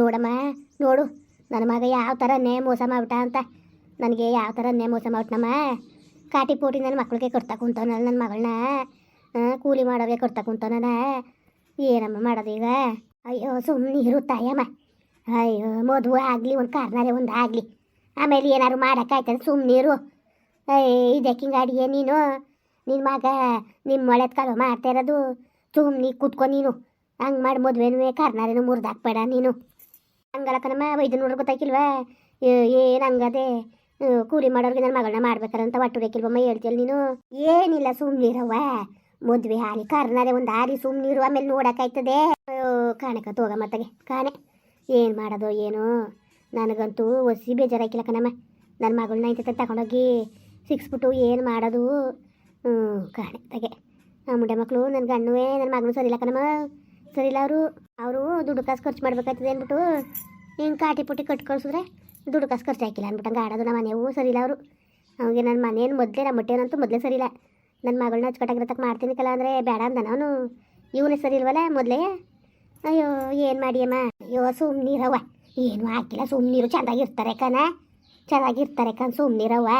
ನೋಡಮ್ಮ, ನೋಡು, ನನ್ನ ಮಗ ಯಾವ ಥರ ನೇ ಮೋಸ ಮಾಡ್ಬಿಟ್ಟ ಅಂತ. ನನಗೆ ಯಾವ ಥರ ನೇ ಮೋಸ ಮಾಡ್ಬಿಟ್ಟಮ್ಮ ಕಾಟಿ ಪೋಟಿ ನನ್ನ ಮಕ್ಳಿಗೆ ಕೊಡ್ತಾ ಕುಂತವನಲ್ಲ ನನ್ನ ಮಗಳನ್ನ? ಕೂಲಿ ಮಾಡೋರಿಗೆ ಕೊಡ್ತಾ ಕುಂತವನ ಏನಮ್ಮ ಮಾಡೋದೀಗ ಅಯ್ಯೋ ಸುಮ್ಮನೆ ಇರು ತಾಯಮ್ಮ. ಅಯ್ಯೋ, ಮದುವೆ ಆಗಲಿ, ಒಂದು ಕಾರ್ನಾರೆ ಒಂದು ಆಗಲಿ. ಆಮೇಲೆ ಏನಾದ್ರು ಮಾಡೋಕ್ಕಾಯ್ತದೆ ಸುಮ್ಮನೆ ಇರು. ಅಯ್ಯ ಇದಕ್ಕಿಂಗ ಅಡಿಗೆ ನೀನು? ನಿನ್ನ ಮಗ ನಿಮ್ಮ ಮಳೆ ಕಾಲು ಮಾಡ್ತಾ ಇರೋದು ಸುಮ್ಮನೆ ನೀನು. ಹಂಗೆ ಮಾಡಿ ಮದುವೆನೂ ಕಾರ್ನಾರೇನು ಮುರಿದಾಕ್ಬೇಡ ನೀನು. ಹಂಗಲ್ಲ ಕಣಮ್ಮ ವೈದ್ಯ ನೋಡ್ರಿ ಗೊತ್ತಾಗಿಲ್ವಾ ಏನು ಹಂಗದೆ? ಕೂಲಿ ಮಾಡೋರಿಗೆ ನನ್ನ ಮಗಳನ್ನ ಮಾಡ್ಬೇಕಾರಂತ ಒಟ್ಟುರೇಕಿಲ್ವಮ್ಮ ಹೇಳ್ತೀಯಲ್ಲ ನೀನು? ಏನಿಲ್ಲ ಸುಮ್ಮನಿರವ್ವ ಮದುವೆ ಹಾಲಿ ಕರ್ನಾರೆ ಒಂದು ಹಾರಿ ಸುಮ್ಮನಿರು ಆಮೇಲೆ ನೋಡೋಕ್ಕಾಯ್ತದೆ. ಕಾಣಕ ತೋಗ ಮತ್ತಗೆ. ಕಾಣೆ. ಏನು ಮಾಡೋದು, ಏನು? ನನಗಂತೂ ಒಸಿ ಬೇಜಾರಾಕಿಲ್ಲ ಕಣಮ್ಮ. ನನ್ನ ಮಗಳನ್ನ ಇಂತ ತಗೊಂಡೋಗಿ ಸಿಕ್ಸ್ಬಿಟ್ಟು ಏನು ಮಾಡೋದು? ಕಾಣೆ, ತಗೆ. ಆ ಮುಂಡೆ ಮಕ್ಕಳು ನನ್ನ ಗಣ್ಣುವೆ ನನ್ನ ಮಗಳು ಸರಿಲ್ಲ ಕಣಮ್ಮ. ಸರಿಲ್ಲ ಅವರು. ಅವರು ದುಡ್ಡು ಕಾಸು ಖರ್ಚು ಮಾಡ್ಬೇಕಾಗ್ತದೆ ಅಂದ್ಬಿಟ್ಟು ಹಿಂಗೆ ಕಾಟಿ ಪುಟಿ ಕಟ್ಟಿ ಕಳ್ಸಿದ್ರೆ ದುಡ್ಡು ಕಾಸು ಅಂದ್ಬಿಟ್ಟು ಆಡೋದು ನಮ್ಮ ಸರಿ ಇಲ್ಲ ಅವರು. ಅವಾಗ ನನ್ನ ಮನೇನು ಮೊದಲೇ ನಮ್ಮ ಮಟ್ಟೇನಂತೂ ಮೊದಲೇ ಇಲ್ಲ ನನ್ನ ಮಗಳನ್ನ ಅಚ್ಚುಕಟ್ಟಾಗಿರತಕ್ಕ ಮಾಡ್ತೀನಿ ಕಲ ಅಂದರೆ ಬೇಡ ಅಂದ ನಾನು ಇವನೇ ಸರಿ ಇಲ್ವಲ್ಲ ಮೊದಲೇ? ಅಯ್ಯೋ, ಏನು ಮಾಡಿಯಮ್ಮ ಅಯ್ಯೋ ಸುಮ್ಮನಿರವ್ವ ಏನು ಹಾಕಿಲ್ಲ ಸುಮ್ಮನಿರು ಚೆನ್ನಾಗಿರ್ತಾರೆ ಕಣ. ಚೆನ್ನಾಗಿರ್ತಾರೆ ಕಣ್ ಸುಮ್ಮನಿರವ್ವ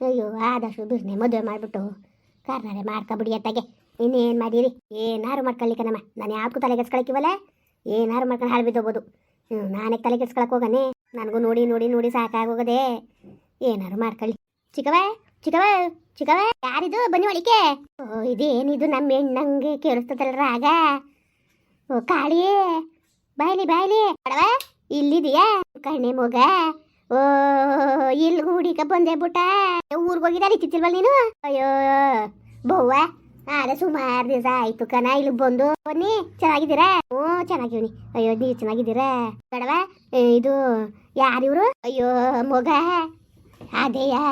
ಅಯ್ಯೋ, ಆದಷ್ಟು ಬಿರ್ನೆ ಮದುವೆ ಮಾಡಿಬಿಟ್ಟು ಕಾರ್ನಾರೆ ಮಾಡ್ಕೊಬಿಡಿ ಅತ್ತಾಗೆ. ಇನ್ನೇನು ಮಾಡಿರಿ? ಏನಾರು ಮಾಡ್ಕೊಳ್ಳಿ ಕಣಮ್ಮ. ನಾನು ಯಾವ್ದು ತಲೆಗೆಸ್ಕೊಳಕ್ಕಿವಲ್ಲ ಏನಾರು ಮಾಡ್ಕೊಂಡು ಹಾಳು ಬಿದ್ದೋಗ್ಬೋದು. ಹ್ಞೂ ನಾನೇ ತಲೆ ಕೆಡ್ಸ್ಕೊಳಕ್ ಹೋಗನೆ. ನನಗೂ ನೋಡಿ ನೋಡಿ ನೋಡಿ ಸಾಕಾಗೋಗದೆ. ಏನಾರು ಮಾಡ್ಕೊಳ್ಳಿ. ಚಿಕ್ಕವ ಚಿಕ್ಕವ ಚಿಕ್ಕವ ಯಾರಿದು ಬನ್ನಿ ಒಳಿಕೆ ಓ, ಇದೇನಿದು ನಮ್ಮ ಹೆಣ್ಣಂಗೆ ಕೇಳಿಸ್ತದಲ್ಲ ರಾಗ? ಓ, ಕಾಳಿ, ಬಾಯ್ಲಿ ಬಾಯ್ಲಿ. ಬಡವ ಇಲ್ಲಿದೆಯಾ? ಕಣ್ಣೆ ಮಗ. ಓ, ಇಲ್ಲಿ ಹುಡಿಕ ಬಂದೆ ಬಿಟ್ಟ. ಊರಿಗೆ ಹೋಗಿದ್ದಾರೆ ಇತ್ತಿಲ್ವಲ್ಲ ನೀನು? ಅಯ್ಯೋ, ಬವ್ವ. ಅದೇ ಸುಮಾರು ದಿವಸ ಆಯ್ತು ಕಣ. ಇಲ್ಲಿ ಬಂದು ಬನ್ನಿ. ಚೆನ್ನಾಗಿದ್ದೀರಾ? ಓ ಚೆನ್ನಾಗಿವ್ನಿ. ಅಯ್ಯೋ ನೀವು ಚೆನ್ನಾಗಿದ್ದೀರಾ? ಬೇಡವ? ಏ, ಇದು ಯಾರಿವ್ರು ಅಯ್ಯೋ ಮಗ. ಅದೇಯಾ.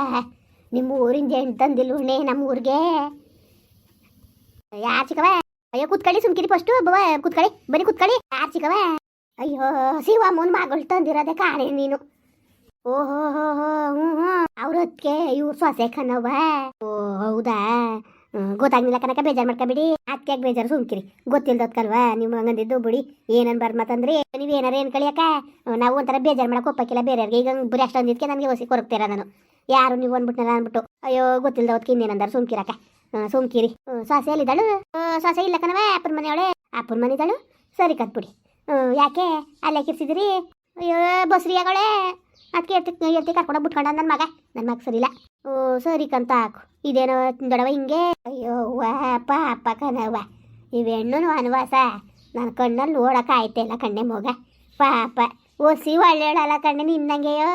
ನಿಮ್ಮ ಊರಿಂದ ಹೆಣ್ಣು ತಂದಿಲ್ವಣೆ ನಮ್ಮ ಊರಿಗೆ. ಯಾರು ಚಿಕ್ಕವ? ಅಯ್ಯೋ ಕೂತ್ಕೊಳ್ಳಿ ಸುಮ್ಕಿರಿ ಫಸ್ಟು ಬವ ಕುತ್ಕಳಿ ಬನ್ನಿ ಕುತ್ಕಳಿ ಯಾರು ಚಿಕ್ಕವ? ಅಯ್ಯೋ ಶಿವಮ್ಮನ ಮಗಳು ತಂದಿರೋದೆ ಕಾಣೆ ನೀನು. ಓಹೋ ಹೋ ಹೋ ಹ್ಞೂ ಹ್ಞೂ ಅವ್ರ ಇವ್ರು ಸೊಸೆ ಕಣವ ಓ ಹೌದಾ? ಗೊತ್ತಾಗ್ಲಿಲ್ಲ ಕನಕ ಬೇಜಾರು ಮಾಡ್ಕೊಬಿಡಿ. ಅದಕ್ಕೆ ಬೇಜಾರು ಸುಮ್ಕಿರಿ. ಗೊತ್ತಿಲ್ದತ್ಕಲ್ವಾ ನೀವು ಹಂಗಂದಿದ್ದು ಬಿಡಿ. ಬರ್ ಮತ್ತಂದ್ರೆ ನೀವು ಏನಾರ ಏನು ಕಳಿಯಕ ನಾವು ಒಂಥರ ಬೇಜಾರು ಮಾಡಕ್ಕೆ ಒಪ್ಪಕ್ಕಿಲ್ಲ ಬೇರೆಯವ್ರಿಗೆ. ಈಗ ಬರೀ ಅಷ್ಟು ಅಂದಿದ್ಕೆ ನನಗೆ ಹೊಸಿ ಕೊರಗ್ತೀರ ನಾನು. ಯಾರು ನೀವು ಅಂದ್ಬಿಟ್ನಲ್ಲ ಅಂದ್ಬಿಟ್ಟು. ಅಯ್ಯೋ ಗೊತ್ತಿಲ್ದವತ್ಕೆ ಇನ್ನೇನಂದಾರ ಸುಮ್ಕಿರಕ್ಕ ಹ್ಮ್, ಸುಮ್ಕಿರಿ. ಸೊಸೆ ಎಲ್ಲಿದ್ದಾಳು? ಸೊಸೆ ಇಲ್ಲ ಕಣವ ಅಪ್ಪನ ಮನೆಯವಳೆ ಅಪ್ಪನ ಮನೆದಾಳು? ಸರಿ ಕತ್ಬಿಡಿ. ಯಾಕೆ? ಅಲ್ಲೇ ಕಿರ್ಸಿದ್ರಿ? ಅಯ್ಯೋ ಬಸ್ರಿ ಆಗಳೇ ಅದಕ್ಕೆ ಎರ್ತಿ ಎತ್ತಿ ಕರ್ಕೊಂಡು ಬಿಟ್ಕೊಂಡ ನನ್ನ ಮಗ. ನನ್ನ ಮಗ ಸರಿಲ್ಲ ಓ, ಸರಿ ಕಂತ ಹಾಕು. ಇದೇನೋ ದೊಡವ ಹಿಂಗೆ? ಅಯ್ಯೋ ವಾ ಅಪ್ಪ ಕನವ ಇವೆಣ್ಣು ವನವಾಸ. ನನ್ನ ಕಣ್ಣಲ್ಲಿ ನೋಡಕ್ಕೆ ಆಯ್ತಿಲ್ಲ ಕಣ್ಣೆ ಮಗ. ಪಾಪ. ಒಸಿ ಒಳ್ಳೆಯಳಲ್ಲ ಕಣ್ಣೆ ನಿನ್ನಂಗೆಯೋ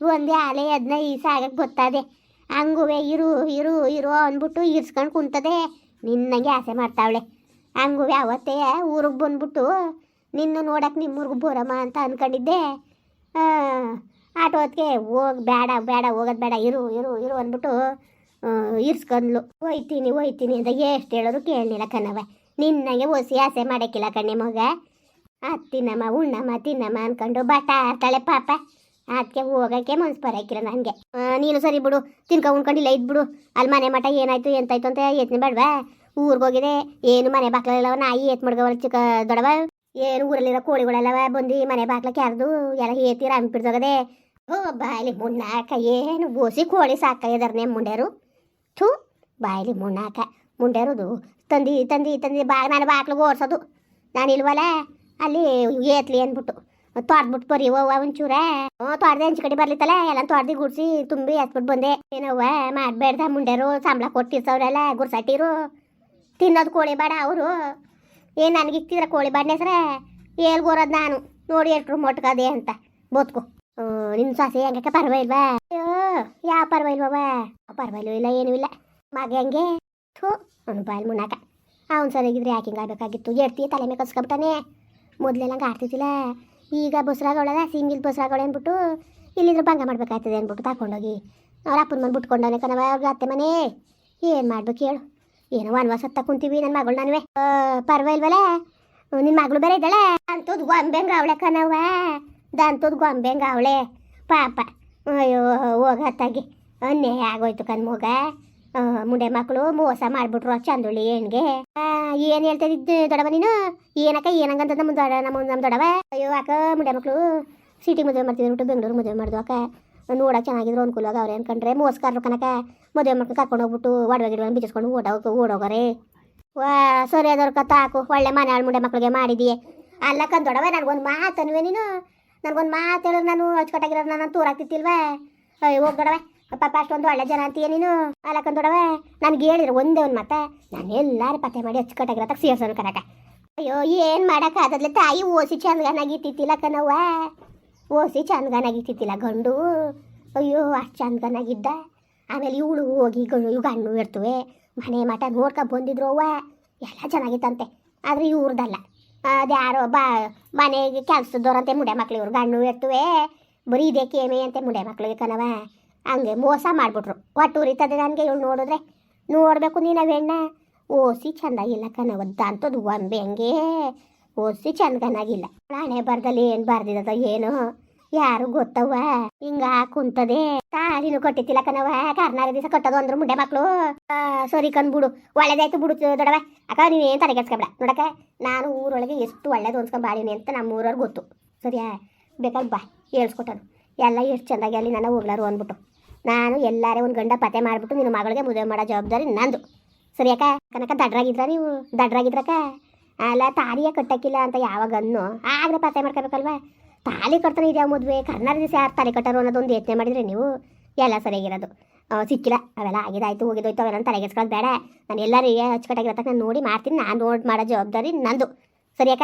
ಒಂದೇ ಆಲೆ ಅದನ್ನ ಈ ಸಾಗಕ್ಕೆ ಗೊತ್ತಾದೆ ಹಂಗುವೆ ಇರು ಇರು ಇರು ಅಂದ್ಬಿಟ್ಟು ಇರ್ಸ್ಕೊಂಡು ಕುಂತದೆ. ನಿನ್ನಂಗೆ ಆಸೆ ಮಾಡ್ತಾವಳೆ. ಹಂಗುವೆ ಅವತ್ತೇ ಊರಿಗೆ ಬಂದ್ಬಿಟ್ಟು ನಿನ್ನ ನೋಡಕ್ಕೆ ನಿಮ್ಮೂರ್ಗೆ ಬರಮ್ಮ ಅಂತ ಅಂದ್ಕೊಂಡಿದ್ದೆ ಆಟೋ ಹೊತ್ತಿಗೆ ಹೋಗಿ ಬೇಡ ಬೇಡ ಹೋಗೋದು ಬೇಡ ಇರು ಇರು ಇರು ಅಂದ್ಬಿಟ್ಟು ಇರ್ಸ್ಕೊಂಡ್ಲು. ಹೋಯ್ತೀನಿ ಹೋಯ್ತೀನಿ ಅಂತ ಎಷ್ಟು ಹೇಳೋರು ಕೇಳಲಿಲ್ಲ ಕಣವ ನಿನ್ನಂಗೆ ಓಸಿ ಆಸೆ ಮಾಡೋಕ್ಕಿಲ್ಲ ಕಣ್ಣೆ ಮಗ. ಅದು ತಿನ್ನಮ್ಮ, ಉಣ್ಣಮ್ಮ, ತಿನ್ನಮ್ಮ ಅನ್ಕೊಂಡು ಬಟ ಆಡ್ತಾಳೆ ಪಾಪ. ಅದಕ್ಕೆ ಹೋಗೋಕ್ಕೆ ಮನ್ಸು ಬರೋಕ್ಕಿಲ್ಲ ನನಗೆ. ನೀನು ಸರಿ ಬಿಡು, ತಿನ್ಕೊ ಉಣ್ಕೊಂಡಿಲ್ಲ ಇದ್ಬಿಡು. ಅಲ್ಲಿ ಮನೆ ಮಠ ಏನಾಯ್ತು, ಎಂತಾಯ್ತು ಅಂತ ಯತ್ನ ಬೇಡವಾ? ಊರಿಗೆ ಹೋಗಿದೆ ಏನು ಮನೆ ಬಾಕ್ಲಲ್ಲವ ನಾಯಿ ಏತ್ ಮಡ್ಗವಲ್ಲ ಚಿಕ್ಕ ದೊಡವ ಏನು ಊರಲ್ಲಿರೋ ಕೋಳಿಗಳೆಲ್ಲವ ಬಂದು ಮನೆ ಬಾಕ್ಲಕ್ಕೆ ಯಾರ್ದು ಎಲ್ಲ ಏತಿ ರಾಮ್ ಪಿಡ್ದೋಗದೆ ಓ ಬಾಯಲಿ ಮುಣ್ಣಾಕ ಏನು ಗೋಸಿ ಕೋಳಿ ಸಾಕ ಸಾಕಾಗಿದಾರೆ ಮುಂಡ್ಯಾರು ಥೂ ಬಾಯ್ಲಿ ಮುಣ್ಣಾಕ ಮುಂಡೆರುದು ತಂದಿ ತಂದಿ ತಂದಿ ಬಾ, ನಾನು ಬಾಕ್ಲು ಓಡಿಸೋದು. ನಾನು ಇಲ್ವಲ್ಲ ಅಲ್ಲಿ ಏತ್ಲಿ ಅಂದ್ಬಿಟ್ಟು. ತೊಡ್ದ್ಬಿಟ್ಟು ಬರೀ ಅವ್ವ ಒಂಚೂರ. ಹ್ಞೂ ತೊಡ್ದೆ ಹಂಚು ಕಡೆ ಬರ್ಲಿತ್ತಲ್ಲ ಎಲ್ಲ ತೊಡ್ದಿ ಗುಡ್ಸಿ ತುಂಬಿ ಎತ್ಬಿಟ್ಟು ಬಂದೆ. ಏನವ್ವ, ಮಾಡಬೇಡ್ದ ಮುಂಡ್ಯಾರು ಸಂಬಳ ಕೊಟ್ಟಿರ್ಸವ್ರೆಲ್ಲ ಗುಡ್ಸಟ್ಟಿರು ತಿನ್ನೋದು ಕೋಳಿ ಬಾಡ ಅವರು. ಏನು ನನಗೆ ಇಕ್ತಿದ್ರ ಕೋಳಿ ಬಾಡ್ನೆ ಸರ? ಹೇಳ್ಗೋರೋದು ನಾನು. ನೋಡಿ ಎಷ್ಟ್ರು ಮೊಟ್ಕದೆ ಅಂತ. ಬೋತ್ಕೊ. ನಿನ್ನ ಸೊಸೆ ಪರ್ವ ಇಲ್ವಾ? ಅಯ್ಯೋ, ಯಾವ ಪರವಾಗಿಲ್ವವ ಪರವಾಗಿಲ್ವ ಇಲ್ಲ, ಏನೂ ಇಲ್ಲ. ಮಗ ಹೆಂಗೆ. ಥೂ, ಅವ್ನು ಬಾಯಲ್ ಮುನ್ನಾಕ ಅವ್ನು ಇದ್ರೆ ಯಾಕೆ ಹಿಂಗೆ ಆಗ್ಬೇಕಾಗಿತ್ತು ಎಡ್ತಿ ತಲೆ ಮೇಲೆ ಕಸ್ಕೊಬಿಟ್ಟಾನೆ. ಮೊದಲೆಲ್ಲ ಹಂಗೆ ಆಡ್ತಿದ್ದಿಲ್ಲ. ಈಗ ಸಿಂಗಿಲ್ ಬಸ್ರಾಗವಳೆ ಅಂದ್ಬಿಟ್ಟು ಇಲ್ಲಿದ್ರೆ ಭಂಗ ಮಾಡ್ಬೇಕಾಗ್ತದೆ ಅಂದ್ಬಿಟ್ಟು ತಗೊಂಡೋಗಿ ಅವ್ರ ಅಪ್ಪನ ಮನೆ ಬಿಟ್ಕೊಂಡವನೆ ಕಣವ ಅವ್ರ ಅತ್ತೆ ಮನೆ. ಏನು ಮಾಡ್ಬೇಕು ಹೇಳು. ಏನೋ ವನವಾಸ ಹತ್ತ ಕುಂತೀವಿ ನನ್ನ ಮಗಳು ನಾನುವೆ. ಪರವಾಗಿಲ್ವಲ್ಲ ನಿನ್ನ ಮಗಳು ಬೇರೆ ಇದ್ದಾಳೆ? ಅಂತದ್ದು ಗೊಂಬೆಂಗ ಅವಳೆ ಕಣವ ದಂತದ್ ಗೊಂಬೆಂಗ ಅವಳೆ. ಪಾಪ. ಅಯ್ಯೋ, ಹೋಗತ್ತಾಗಿ. ಅನ್ಯಾಯ ಆಗೋಯ್ತು ಕಣ್ ಮಗ. ಮುಂಡೆ ಮಕ್ಕಳು ಮೋಸ ಮಾಡ್ಬಿಟ್ರು ಚಂದುಳ್ಳಿ ಏನ್ಗೆ ಏನು ಹೇಳ್ತಾ ದೊಡವ ನೀನು? ಏನಕ್ಕ ಏನಂಗಂತ ನಮ್ಮ ದೊಡ ನಮ್ಮ ನಮ್ಮ ದೊಡವ ಅಯ್ಯೋ, ಅಕ್ಕ, ಮುಂಡೆ ಮಕ್ಕಳು ಸಿಟಿ ಮದುವೆ ಮಾಡ್ತಿದ್ರು, ಬಿಟ್ಟು ಬೆಂಗಳೂರು ಮದುವೆ ಮಾಡಿದ್ವು ಅಕ್ಕ. ನೋಡಕ್ಕೆ ಚೆನ್ನಾಗಿದ್ರು ಅನುಕೂಲವಾಗಿ ಅವ್ರು ಅನ್ಕೊಂಡ್ರೆ ಮೋಸ್ಕಾರರು ಕನಕ ಮದುವೆ ಮಕ್ಕಳು ಕರ್ಕೊಂಡು ಹೋಗ್ಬಿಟ್ಟು ಒಡವೆ ಗಿಡವನ್ನು ಬಿಚ್ಚಿಸ್ಕೊಂಡು ಓಡೋಗ ಓಡೋಗರೆ. ವಾ, ಸರಿ ಅದವ್ರ ಕತ್ತ ಹಾಕು ಒಳ್ಳೆ ಮನೆ ಮುಂಡೆ ಮಕ್ಕಳಿಗೆ ಮಾಡಿದೀಯ. ಅಲ್ಲ ಕಂದೊಡವ ನನಗೊಂದು ಮಾತನ್ವೆ ನೀನು. ನನಗೊಂದು ಮಾತು ಹೇಳಿದ್ರೆ ನಾನು ಅಚ್ಚುಕಟ್ಟಾಗಿರೋ ನಾನು ತೂರಾಗ್ತಿತ್ತಿಲ್ವಾ ಅಯ್ಯೋ ಹೋಗ್ದೊಡವೆ ಪಾಪ, ಅಷ್ಟೊಂದು ಒಳ್ಳೆ ಜನ ಅಂತೀಯ ನೀನು? ಅಲ್ಲ ಕಂದೊಡವ ನನಗೆ ಹೇಳಿರು ಒಂದೇ ಒಂದು ಮಾತ. ನಾನು ಎಲ್ಲಾರು ಪತ್ತೆ ಮಾಡಿ ಅಚ್ಚುಕಟ್ಟಾಗಿರತ್ತ ಸೇರ್ಸೋನು ಕನಕ ಅಯ್ಯೋ, ಏನು ಮಾಡೋಕ್ಕಾಗದ್ಲೆ ತಾಯಿ ಓಸಿ ಚಂದ್ಗನಾಗಿತ್ತಿತ್ತಿಲ್ಲ ಕಣವ್ವ. ಓಸಿ ಚಂದ್ಗನಾಗಿತ್ತಿತ್ತಿಲ್ಲ ಗಂಡು. ಅಯ್ಯೋ, ಅಷ್ಟು ಚಂದ್ಗನಾಗಿದ್ದ ಆಮೇಲೆ ಇವಳು ಹೋಗಿ ಗಂಡು ಗಣ್ಣು ಇರ್ತವೆ. ಮನೆ ಮಠ ನೋಡ್ಕೊ ಬಂದಿದ್ರು ಅವ್ವ. ಎಲ್ಲ ಚೆನ್ನಾಗಿತ್ತಂತೆ. ಆದರೆ ಇವ್ರದ್ದಲ್ಲ ಅದ್ಯಾರೋ ಬಾ ಮನೆಗೆ ಕೆಲಸದವ್ರಂತೆ ಮುಂಡೆ ಮಕ್ಳು ಇವ್ರು ಗಂಡು ಇರ್ತವೆ. ಬರೀ ಇದೇ ಕೇಮೆ ಅಂತೆ ಮುಂಡೆ ಮಕ್ಳಿಗೆ ಕಣವ. ಹಂಗೆ ಮೋಸ ಮಾಡಿಬಿಟ್ರು. ಒಟ್ಟು ಉರಿತದೆ ನನಗೆ ಇವಳು ನೋಡಿದ್ರೆ. ನೋಡಬೇಕು ನೀನು ಅವೆಣ್ಣ ಓಸಿ ಚೆಂದಾಗಿಲ್ಲ ಕಣವ. ಅಂತದ್ದು ಒಂಬೆ ಹಂಗೆ. ಓಸಿ ಚಂದನಾಗಿಲ್ಲ. ಹಣೆ ಬರ್ದಲ್ಲಿ ಏನು ಬರ್ದಿದ್ದ ಏನು. ಯಾರು ಗೊತ್ತವ್ವ? ಹಿಂಗ ಕುಂತದೆ. ತಾಳಿನೂ ಕಟ್ಟಿತ್ತಿಲ್ಲ ಕಣವ ಕರ್ನಾಟಕ ದಿವಸ ಕಟ್ಟೋದು ಅಂದ್ರು ಮುಂಡೆ ಮಕ್ಕಳು ಸರಿ ಕಂದ್ಬಿಡು ಒಳ್ಳೇದಾಯ್ತು ಬಿಡು ದೊಡವ. ಅಕ್ಕ ಏನ್ ತಲೆ ಕೆಡ್ಸ್ಕೊಬೇಡ. ನೋಡಕ್ಕ, ನಾನು ಊರೊಳಗೆ ಎಷ್ಟು ಒಳ್ಳೇದು ಅನ್ಸ್ಕೊಂಡ್ ಬಾಳಿನಿ ಅಂತ ನಮ್ಮ ಊರವ್ರು ಗೊತ್ತು. ಸರಿಯಾ? ಬೇಕಾಗಿ ಬಾ. ಹೇಳ್ಸ್ಕೊಟ್ಟನು ಎಲ್ಲ ಎಷ್ಟು ಚೆಂದಾಗಿ ಅಲ್ಲಿ ನನ್ನ ಹೋಗ್ಲಾರು ಅಂದ್ಬಿಟ್ಟು. ನಾನು ಎಲ್ಲಾರೇ ಒಂದು ಗಂಡ ಪತೆ ಮಾಡಿಬಿಟ್ಟು ನಿನ್ನ ಮಗಳಿಗೆ ಮದುವೆ ಮಾಡೋ ಜವಾಬ್ದಾರಿ ನಂದು. ಸರಿಯಾಕ ಕನಕ ದಡ್ರಾಗಿದ್ರ ನೀವು? ದಡ್ರಾಗಿದ್ರಕ್ಕ? ಅಲ್ಲ ತಾರಿಯ ಕಟ್ಟಕ್ಕಿಲ್ಲ ಅಂತ ಯಾವಾಗ ಅನ್ನು ಆಗ್ಲೇ ಪತೆ ಮಾಡ್ಕೋಬೇಕಲ್ವಾ? ತಾಳಿ ಕಟ್ತಾನೆ ಇದೆಯಾ ಮದುವೆ. ಕರ್ನಾಟಕ ದಿವಸ ಯಾರು ತಾಲಿ ಕಟ್ಟಾರು ಅನ್ನೋದೊಂದು ಯೋಚನೆ ಮಾಡಿದ್ರೆ ನೀವು ಎಲ್ಲ ಸರಿಯಾಗಿರೋದು. ಆ, ಸಿಕ್ಕಿಲ್ಲ. ಅವೆಲ್ಲ ಆಗಿದಾಯ್ತು ಹೋಗಿದೋಯ್ತು ಅವೆಲ್ಲ ತಲೆಗೆಸ್ಕೊಳ್ಳೋದು ಬೇಡ. ನಾನು ಎಲ್ಲರಿಗೆ ಅಚ್ಚುಕಟ್ಟಾಗಿರತ್ತ ನಾನು ನೋಡಿ ಮಾಡ್ತೀನಿ. ನಾನು ನೋಡಿ ಮಾಡೋ ಜವಾಬ್ದಾರಿ ನಂದು. ಸರಿಯಾಕ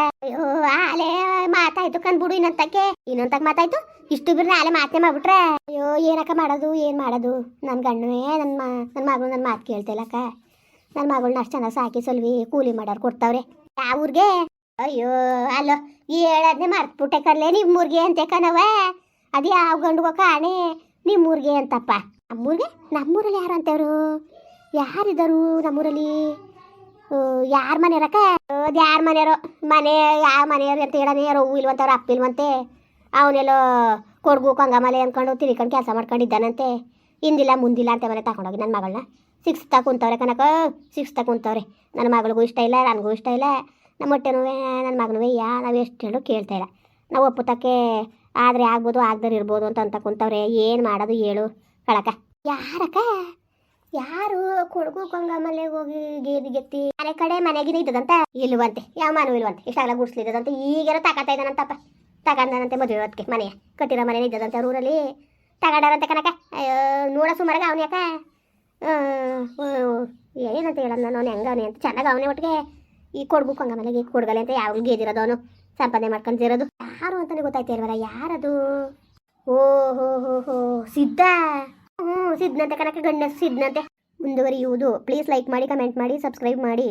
ಆಲೆ ಮಾತಾಯ್ತು ಕಂದ್ಬಿಡು ಇನ್ನೊಂದಕ್ಕೆ ಇನ್ನೊಂದಕ್ಕೆ ಮಾತಾಯ್ತು. ಇಷ್ಟು ಬಿಡ್ರೆ ಆಲೆ ಮಾತೇ ಮಾಡ್ಬಿಟ್ರೆ. ಅಯ್ಯೋ ಏನಕ್ಕ ಮಾಡೋದು? ಏನು ಮಾಡೋದು? ನನ್ನ ಗಂಡನೇ ನನ್ನ ಮ ನನ್ನ ಮಗಳು ನನ್ನ ಮಾತು ಕೇಳ್ತಿಲ್ಲಕ್ಕ ನನ್ನ ಮಗಳನ್ನ ಅಷ್ಟು ಚೆನ್ನಾಗಿ ಸಾಕಿ ಸಲ್ವಿ ಕೂಲಿ ಮಾಡೋರು ಕೊಡ್ತಾವ್ರೆ. ಯಾವ ಊರಿಗೆ? ಅಯ್ಯೋ, ಅಲ್ಲೋ ಹೇಳದ್ನೆ ಮರ್ತ್ಬಿಟ್ಟೆ ಕರ್ಲೆ ನಿಮ್ಮೂರ್ಗೆ ಅಂತೆ ಕಣವ ಅದು ಯಾವ ಗಂಡುಗೋ ಕಾಣೆ ನಿಮ್ಮೂರ್ಗೆ ಅಂತಪ್ಪ. ನಮ್ಮೂರ್ಗೆ? ನಮ್ಮೂರಲ್ಲಿ ಯಾರು ಅಂತವ್ರು? ಯಾರಿದ್ದಾರು ನಮ್ಮೂರಲ್ಲಿ? ಯಾರ ಮನೆಯರಕ್ಕ ಅದು ಯಾರ ಮನೆಯವರು? ಮನೆ, ಯಾವ ಮನೆಯವ್ರು ಅಂತ ಹೇಳನೆ? ಯಾರೋ ಹೂ ಇಲ್ವಂತವ್ರು ಅಪ್ಪ ಇಲ್ವಂತೆ. ಅವನೆಲ್ಲೋ ಕೊಡ್ಗು ಕಂಗಮಲೆ ಅಂದ್ಕೊಂಡು ತಿರ್ಕೊಂಡು ಕೆಲಸ ಮಾಡ್ಕೊಂಡಿದ್ದಾನಂತೆ. ಹಿಂದಿಲ್ಲ ಮುಂದಿಲ್ಲ ಅಂತ ಮನೆ ತಗೊಂಡೋಗಿ ನನ್ನ ಮಗಳನ್ನ ಸಿಕ್ಸ್ ಕುಂತವ್ರೆ ಕನಕ ಸಿಕ್ಸ್ ಕುಂತವ್ರೆ. ನನ್ನ ಮಗಳಿಗೂ ಇಷ್ಟ ಇಲ್ಲ, ನನಗೂ ಇಷ್ಟ ಇಲ್ಲ. ನಮ್ಮ ಹೊಟ್ಟೆನೂ ನನ್ನ ಮಗನೂ ಯಾ ನಾವು ಎಷ್ಟು ಹೇಳು ಕೇಳ್ತಾ ಇಲ್ಲ. ನಾವು ಒಪ್ಪುತ್ತಕ್ಕೆ ಆದರೆ ಆಗ್ಬೋದು ಆಗದ್ರೆ ಇರ್ಬೋದು ಅಂತ ಅಂತ ಕುಂತವ್ರೆ ಏನು ಮಾಡೋದು ಹೇಳು ಕಳಕ ಯಾರಕ್ಕ? ಯಾರು ಕೊಡಗು ಕೊಂಗಮಲೆ ಹೋಗಿ ಗೇದಿ ಗೆತ್ತಿ? ಮನೆ ಕಡೆ ಮನೆಗಿನ ಇದ್ದದಂತ ಇಲ್ವಂತೆ ಯಾವ ಮನೂ ಇಲ್ವಂತೆ ಇಷ್ಟಾಗಲ ಗುಡ್ಸ್ಲಿದ್ದದಂತೆ ಈಗೇನೋ ತಗೋತಾ ಇದ್ದಾನಂತಪ್ಪ. ತಗೊಂಡನಂತೆ ಮದುವೆ ಹೊತ್ತಿಗೆ ಮನೆಯ. ಕಟ್ಟಿರೋ ಮನೆ ಇದ್ದದಂತೆ ಊರಲ್ಲಿ. ತಗೊಂಡಾರಂತೆ ಕನಕ ಅಯ್ಯೋ ನೋಡ ಸುಮಾರಾಗ ಅವನ ಯಾಕ? ಏನಂತ ಹೇಳೋದು ನಾನು ಹೆಂಗ ಅವನೇ ಅಂತ. ಚೆನ್ನಾಗಿ ಅವನೇ ಒಟ್ಟಿಗೆ ಈ ಕೊಡ್ಬೇಕು ಹಂಗ ಮನೆಗೆ ಕೊಡ್ಗಲೆ ಅಂತ ಯಾವಾಗ ಗೇದಿರೋದು ಅವನು? ಸಂಪಾದನೆ ಮಾಡ್ಕೊಂಡಿರೋದು ಯಾರು ಅಂತಾನೆ ಗೊತ್ತಾಯ್ತಾ ಇಲ್ವಲ್ಲ ಯಾರದು? ಓ ಹೋ ಹೋ ಹೋ ಸಿದ್ಧ ಹ್ಞೂ ಸಿದ್ಧನಂತೆ ಕನಕ ಗಂಡ ಸಿದ್ಧನಂತೆ. ಮುಂದುವರಿಯುವುದು. ಪ್ಲೀಸ್ ಲೈಕ್ ಮಾಡಿ ಕಮೆಂಟ್ ಮಾಡಿ ಸಬ್ಸ್ಕ್ರೈಬ್ ಮಾಡಿ.